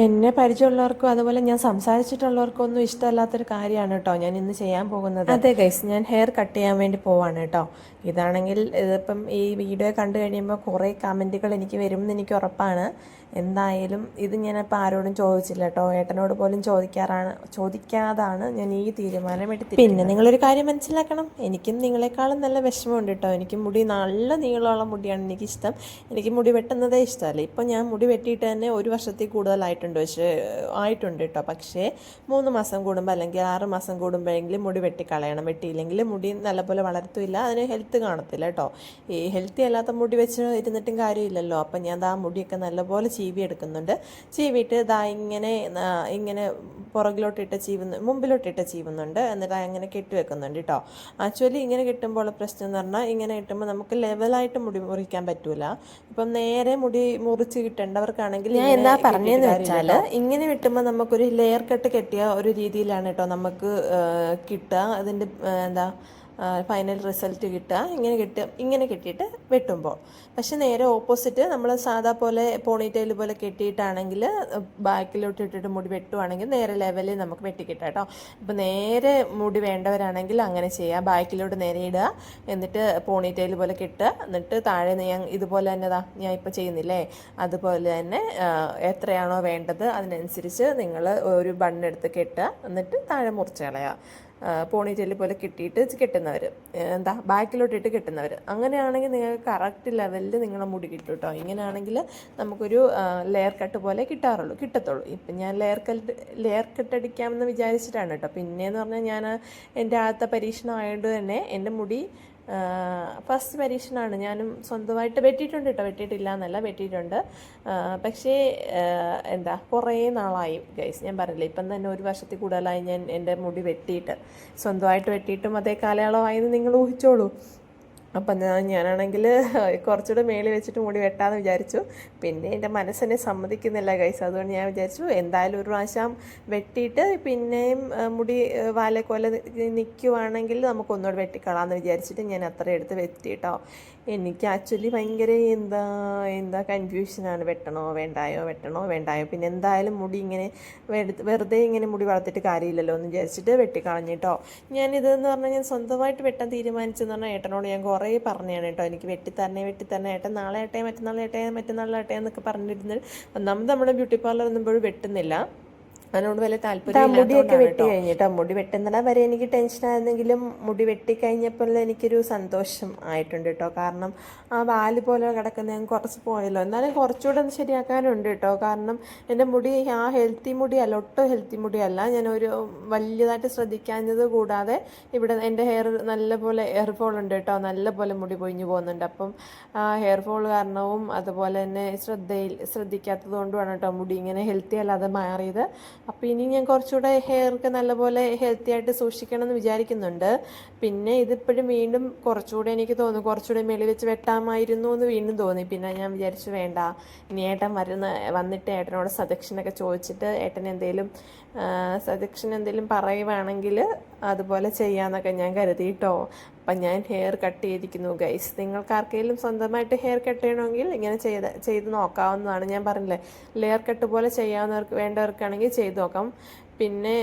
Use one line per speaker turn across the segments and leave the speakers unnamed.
എന്നെ പരിചയമുള്ളവർക്കും അതുപോലെ ഞാൻ സംസാരിച്ചിട്ടുള്ളവർക്കും ഒന്നും ഇഷ്ടമല്ലാത്തൊരു കാര്യമാണ് കേട്ടോ ഞാൻ ഇന്ന് ചെയ്യാൻ പോകുന്നത്. അതെ ഗൈസ് ഞാൻ ഹെയർ കട്ട് ചെയ്യാൻ വേണ്ടി പോവാണ് കേട്ടോ. ഇതാണെങ്കിൽ ഇതിപ്പം ഈ വീഡിയോ കണ്ടു കഴിയുമ്പോൾ കുറേ കമന്റുകൾ എനിക്ക് വരുമെന്ന് എനിക്ക് ഉറപ്പാണ്. എന്തായാലും ഇത് ഞാൻ ഞാനിപ്പോൾ ആരോടും ചോദിച്ചില്ല കേട്ടോ. ഏട്ടനോട് പോലും ചോദിക്കാറാണ് ചോദിക്കാതാണ് ഞാൻ ഈ തീരുമാനം എടുത്തത് പിന്നെ നിങ്ങളൊരു കാര്യം മനസ്സിലാക്കണം. എനിക്കും നിങ്ങളെക്കാളും നല്ല വിഷമമുണ്ട് കേട്ടോ. എനിക്ക് മുടി നല്ല നീളമുള്ള മുടിയാണ് എനിക്കിഷ്ടം. എനിക്ക് മുടി വെട്ടുന്നതേ ഇഷ്ടമല്ല. ഇപ്പം ഞാൻ മുടി വെട്ടിയിട്ട് തന്നെ ഒരു വർഷത്തിൽ കൂടുതലായിട്ടുണ്ട് പക്ഷേ ആയിട്ടുണ്ട് കേട്ടോ പക്ഷേ മൂന്ന് മാസം കൂടുമ്പോൾ അല്ലെങ്കിൽ ആറ് മാസം കൂടുമ്പോഴെങ്കിലും മുടി വെട്ടിക്കളയണം. വെട്ടിയില്ലെങ്കിൽ മുടി നല്ലപോലെ വളർത്തില്ല അതിന് ഹെൽത്ത് കാണത്തില്ല കേട്ടോ ഈ ഹെൽത്തി അല്ലാത്ത മുടി വെച്ച് ഇരുന്നിട്ടും കാര്യമില്ലല്ലോ. അപ്പം ഞാൻ ആ മുടിയൊക്കെ നല്ലപോലെ ചീവി എടുക്കുന്നുണ്ട് ചീവിയിട്ട് ദാ ഇങ്ങനെ ഇങ്ങനെ പുറകിലോട്ടിട്ട് ചീവുന്നു മുമ്പിലോട്ടിട്ട് ചീവുന്നുണ്ട്. എന്നിട്ട് അങ്ങനെ കെട്ടി വെക്കുന്നുണ്ട് കേട്ടോ ആക്ച്വലി ഇങ്ങനെ കിട്ടുമ്പോൾ പ്രശ്നം എന്ന് പറഞ്ഞാൽ ഇങ്ങനെ കിട്ടുമ്പോൾ നമുക്ക് ലെവലായിട്ട് മുടി മുറിക്കാൻ പറ്റൂല. ഇപ്പം നേരെ മുടി മുറിച്ച് കിട്ടേണ്ടവർക്കാണെങ്കിൽ ഞാൻ എന്താ പറഞ്ഞതെന്ന് വെച്ചാൽ ഇങ്ങനെ കിട്ടുമ്പോൾ നമുക്കൊരു ലെയർ കട്ട് കെട്ടിയ ഒരു രീതിയിലാണ് കേട്ടോ നമുക്ക് കിട്ടുക. അതിന്റെ എന്താ ഫൈനൽ റിസൾട്ട് കിട്ടുക. ഇങ്ങനെ കിട്ടുക ഇങ്ങനെ കെട്ടിയിട്ട് വെട്ടുമ്പോൾ. പക്ഷേ നേരെ ഓപ്പോസിറ്റ് നമ്മൾ സാധാ പോലെ പോണിറ്റെയിൽ പോലെ കെട്ടിയിട്ടാണെങ്കിൽ ബാക്കിലോട്ട് ഇട്ടിട്ട് മുടി വെട്ടുവാണെങ്കിൽ നേരെ ലെവലിൽ നമുക്ക് വെട്ടിക്കിട്ടാം കേട്ടോ. ഇപ്പോൾ നേരെ മുടി വേണ്ടവരാണെങ്കിൽ അങ്ങനെ ചെയ്യുക. ബാക്കിലോട്ട് നേരെ ഇടുക. എന്നിട്ട് പോണിറ്റെയിൽ പോലെ കെട്ടുക. എന്നിട്ട് താഴെ ഞാൻ ഇതുപോലെ തന്നെ ദാ ഞാൻ ഇപ്പോൾ ചെയ്യുന്നില്ലേ? അതുപോലെ തന്നെ എത്രയാണോ വേണ്ടത് അതിനനുസരിച്ച് നിങ്ങൾ ഒരു ബണ്ണെടുത്ത് കെട്ടുക. എന്നിട്ട് താഴെ മുറിച്ച് കളയുക. പോണിറ്റെയിൽ പോലെ കിട്ടിയിട്ട് കെട്ടുന്നവർ എന്താ ബാക്കിലോട്ടിട്ട് കെട്ടുന്നവർ അങ്ങനെയാണെങ്കിൽ നിങ്ങൾക്ക് കറക്റ്റ് ലെവലിൽ നിങ്ങളെ മുടി കിട്ടും കേട്ടോ ഇങ്ങനെയാണെങ്കിൽ നമുക്കൊരു ലെയർ കട്ട് പോലെ കിട്ടാറുള്ളൂ കിട്ടത്തുള്ളൂ. ഇപ്പം ഞാൻ ലെയർ കട്ട് ലെയർ കട്ട് അടിക്കാമെന്ന് വിചാരിച്ചിട്ടാണ് കേട്ടോ. പിന്നെയെന്ന് പറഞ്ഞാൽ ഞാൻ എന്റെ ആദ്യത്തെ പരീക്ഷണമായതുകൊണ്ട് തന്നെ എന്റെ മുടി ഫസ്റ്റ് പരീക്ഷണമാണ് ഞാനും സ്വന്തമായിട്ട് വെട്ടിയിട്ടുണ്ട് കേട്ടോ വെട്ടിയിട്ടില്ല എന്നല്ല വെട്ടിയിട്ടുണ്ട്. പക്ഷേ എന്താ കുറേ നാളായി ഗൈസ്. ഞാൻ പറഞ്ഞില്ല ഇപ്പം തന്നെ ഒരു വർഷത്തിൽ കൂടുതലായി ഞാൻ എന്റെ മുടി വെട്ടിയിട്ട് സ്വന്തമായിട്ട് വെട്ടിയിട്ടും അതേ കാലയളവായെന്ന് നിങ്ങൾ ഊഹിച്ചോളൂ. അപ്പം ഞാനാണെങ്കിൽ കുറച്ചുകൂടെ മേളിൽ വെച്ചിട്ട് മുടി വെട്ടാന്ന് വിചാരിച്ചു. പിന്നെ എന്റെ മനസ്സിനെ സമ്മതിക്കുന്നില്ല കൈസ് അതുകൊണ്ട് ഞാൻ വിചാരിച്ചു എന്തായാലും ഒരു പ്രാവശ്യം വെട്ടിയിട്ട് പിന്നെയും മുടി വാലക്കോല നിൽക്കുവാണെങ്കിൽ നമുക്ക് ഒന്നുകൂടെ വെട്ടിക്കളാമെന്ന് വിചാരിച്ചിട്ട് ഞാൻ അത്ര എടുത്ത് വെട്ടിയിട്ടോ എനിക്ക് ആക്ച്വലി ഭയങ്കര എന്താ എന്താ കൺഫ്യൂഷനാണ് വെട്ടണോ വേണ്ടായോ വെട്ടണോ വേണ്ടായോ. പിന്നെ എന്തായാലും മുടി ഇങ്ങനെ വെറുതെ- ഇങ്ങനെ മുടി വളർത്തിട്ട് കാര്യമില്ലല്ലോ എന്ന് വിചാരിച്ചിട്ട് വെട്ടിക്കളഞ്ഞിട്ടോ ഞാനിതെന്ന് പറഞ്ഞാൽ ഞാൻ സ്വന്തമായിട്ട് വെട്ടാൻ തീരുമാനിച്ചെന്ന് പറഞ്ഞാൽ ഏട്ടനോട് ഞാൻ കുറേ പറഞ്ഞതാണ് കേട്ടോ എനിക്ക് വെട്ടിത്തരണേ വെട്ടിത്തരണേ ഏട്ടൻ നാളെ ഏട്ടേ മറ്റന്നാളെ ഏട്ടേ മറ്റന്നാളെ ഏട്ടേ എന്നൊക്കെ പറഞ്ഞിരുന്നത്. ഒന്നാമത് നമ്മുടെ ബ്യൂട്ടി പാർലർ ഒന്നും വെട്ടുന്നില്ല. അതിനോട് വലിയ താല്പര്യം മുടിയൊക്കെ വെട്ടി കഴിഞ്ഞിട്ടോ മുടി വെട്ടുന്നത് വരെ എനിക്ക് ടെൻഷൻ ആയിരുന്നെങ്കിലും മുടി വെട്ടി കഴിഞ്ഞപ്പോൾ എനിക്കൊരു സന്തോഷം ആയിട്ടുണ്ട് കേട്ടോ. കാരണം ആ വാൽ പോലെ കിടക്കുന്ന ഞാൻ കുറച്ച് പോയല്ലോ. എന്നാലും കുറച്ചുകൂടെ ഒന്ന് ശരിയാക്കാനുണ്ട് കേട്ടോ. കാരണം എന്റെ മുടി ആ ഹെൽത്തി മുടിയല്ല ഒട്ടും ഹെൽത്തി മുടിയല്ല ഞാൻ ഒരു വലിയതായിട്ട് ശ്രദ്ധിക്കാഞ്ഞത് കൂടാതെ ഇവിടെ എന്റെ ഹെയർ നല്ലപോലെ ഹെയർ ഫോൾ ഉണ്ട് കേട്ടോ. നല്ലപോലെ മുടി പൊഴിഞ്ഞു പോകുന്നുണ്ട്. അപ്പം ആ ഹെയർ ഫോൾ കാരണവും അതുപോലെ തന്നെ ശ്രദ്ധയിൽ ശ്രദ്ധിക്കാത്തത് കൊണ്ടുമാണ് കേട്ടോ മുടി ഇങ്ങനെ ഹെൽത്തി അല്ലാതെ മാറിയത്. അപ്പോൾ ഇനി ഞാൻ കുറച്ചുകൂടെ ഹെയർക്ക് നല്ലപോലെ ഹെൽത്തി ആയിട്ട് സൂക്ഷിക്കണം എന്ന് വിചാരിക്കുന്നുണ്ട്. പിന്നെ ഇതിപ്പോഴും വീണ്ടും കുറച്ചുകൂടെ എനിക്ക് തോന്നുന്നു കുറച്ചുകൂടെ മേളിൽ വെച്ച് വെട്ടാമായിരുന്നു എന്ന് വീണ്ടും തോന്നി. പിന്നെ ഞാൻ വിചാരിച്ചു വേണ്ട ഇനി ഏട്ടൻ വരുന്ന വന്നിട്ട് ഏട്ടനോട് സജക്ഷനൊക്കെ ചോദിച്ചിട്ട് ഏട്ടൻ എന്തെങ്കിലും സജക്ഷൻ എന്തെങ്കിലും പറയുവാണെങ്കിൽ അതുപോലെ ചെയ്യാമെന്നൊക്കെ ഞാൻ കരുതിയിട്ടോ. അപ്പം ഞാൻ ഹെയർ കട്ട് ചെയ്തിരിക്കുന്നു ഗൈസ് നിങ്ങൾക്ക് ആർക്കെങ്കിലും സ്വന്തമായിട്ട് ഹെയർ കട്ട് ചെയ്യണമെങ്കിൽ ഇങ്ങനെ ചെയ്ത് ചെയ്ത് നോക്കാവുന്നതാണ്. ഞാൻ പറഞ്ഞില്ലേ ലെയർ കട്ട് പോലെ ചെയ്യാവുന്നവർക്ക് വേണ്ടവർക്കാണെങ്കിൽ ചെയ്ത് നോക്കാം. പിന്നെ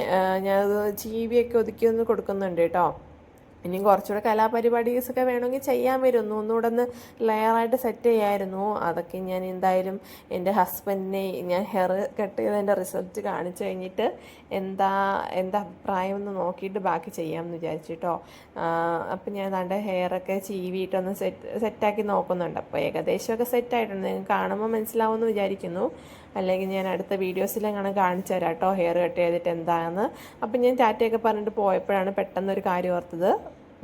ഞാനത് ജീവിയൊക്കെ ഒതുക്കി ഒന്ന് കൊടുക്കുന്നുണ്ട് കേട്ടോ. ഇനിയും കുറച്ചുകൂടെ കലാപരിപാടീസൊക്കെ വേണമെങ്കിൽ ചെയ്യാൻ വരുന്നു. ഒന്നുകൂടെ ഒന്ന് ലെയറായിട്ട് സെറ്റ് ചെയ്യായിരുന്നു. അതൊക്കെ ഞാൻ എന്തായാലും എന്റെ ഹസ്ബൻഡിനെ ഞാൻ ഹെയർ കട്ട് ചെയ്തതിന്റെ റിസൾട്ട് കാണിച്ചു കഴിഞ്ഞിട്ട് എന്താ എന്താ അഭിപ്രായം എന്ന് നോക്കിയിട്ട് ബാക്കി ചെയ്യാമെന്ന് വിചാരിച്ചിട്ടോ അപ്പം ഞാൻ അതാണ്ട് ഹെയറൊക്കെ ചീവിയിട്ടൊന്ന് സെറ്റ് സെറ്റാക്കി നോക്കുന്നുണ്ട്. അപ്പോൾ ഏകദേശമൊക്കെ സെറ്റായിട്ടുണ്ട് നിങ്ങൾക്ക് കാണുമ്പോൾ മനസ്സിലാവുമെന്ന് വിചാരിക്കുന്നു. അല്ലെങ്കിൽ ഞാൻ അടുത്ത വീഡിയോസിലെങ്ങനെ കാണിച്ചു തരാം കേട്ടോ ഹെയർ കട്ട് ചെയ്തിട്ട് എന്താണെന്ന്. അപ്പം ഞാൻ ടാറ്റയൊക്കെ പറഞ്ഞിട്ട് പോയപ്പോഴാണ് പെട്ടെന്നൊരു കാര്യം ഓർത്തത്.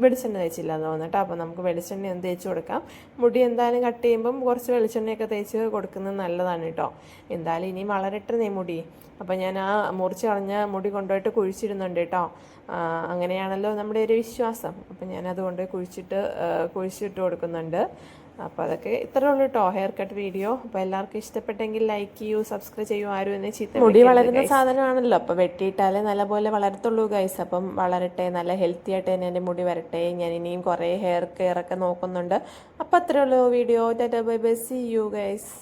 വെളിച്ചെണ്ണ തേച്ചില്ല എന്ന് തോന്നിട്ട് അപ്പോൾ നമുക്ക് വെളിച്ചെണ്ണ ഒന്ന് തേച്ച് കൊടുക്കാം. മുടി എന്തായാലും കട്ട് ചെയ്യുമ്പം കുറച്ച് വെളിച്ചെണ്ണയൊക്കെ തേച്ച് കൊടുക്കുന്നത് നല്ലതാണ് കേട്ടോ. എന്തായാലും ഇനിയും വളരട്ടെ മുടി. അപ്പോൾ ഞാൻ ആ മുറിച്ച് കളഞ്ഞ മുടി കൊണ്ടുപോയിട്ട് കുഴിച്ചിരുന്നുണ്ട് കേട്ടോ. അങ്ങനെയാണല്ലോ നമ്മുടെ ഒരു വിശ്വാസം. അപ്പം ഞാനത് കൊണ്ടുപോയി കുഴിച്ചിട്ട് കുഴിച്ചിട്ട് കൊടുക്കുന്നുണ്ട്. അപ്പോൾ അതൊക്കെ ഇത്രേ ഉള്ളൂ കേട്ടോ ഹെയർ കട്ട് വീഡിയോ അപ്പോൾ എല്ലാവർക്കും ഇഷ്ടപ്പെട്ടെങ്കിൽ ലൈക്ക് ചെയ്യൂ സബ്സ്ക്രൈബ് ചെയ്യൂ ആരും എന്നെ ചീത്ത മുടി വളരുന്ന സാധനമാണല്ലോ. അപ്പോൾ വെട്ടിയിട്ടാലേ നല്ലപോലെ വളരത്തുള്ളൂ ഗൈസ് അപ്പം വളരട്ടെ നല്ല ഹെൽത്തി ആയിട്ട് തന്നെ എന്റെ മുടി വരട്ടെ. ഞാൻ ഇനിയും കുറേ ഹെയർ കെയർ ഒക്കെ നോക്കുന്നുണ്ട്. അപ്പോൾ അത്രേ ഉള്ളൂ video tata bye bye see you guys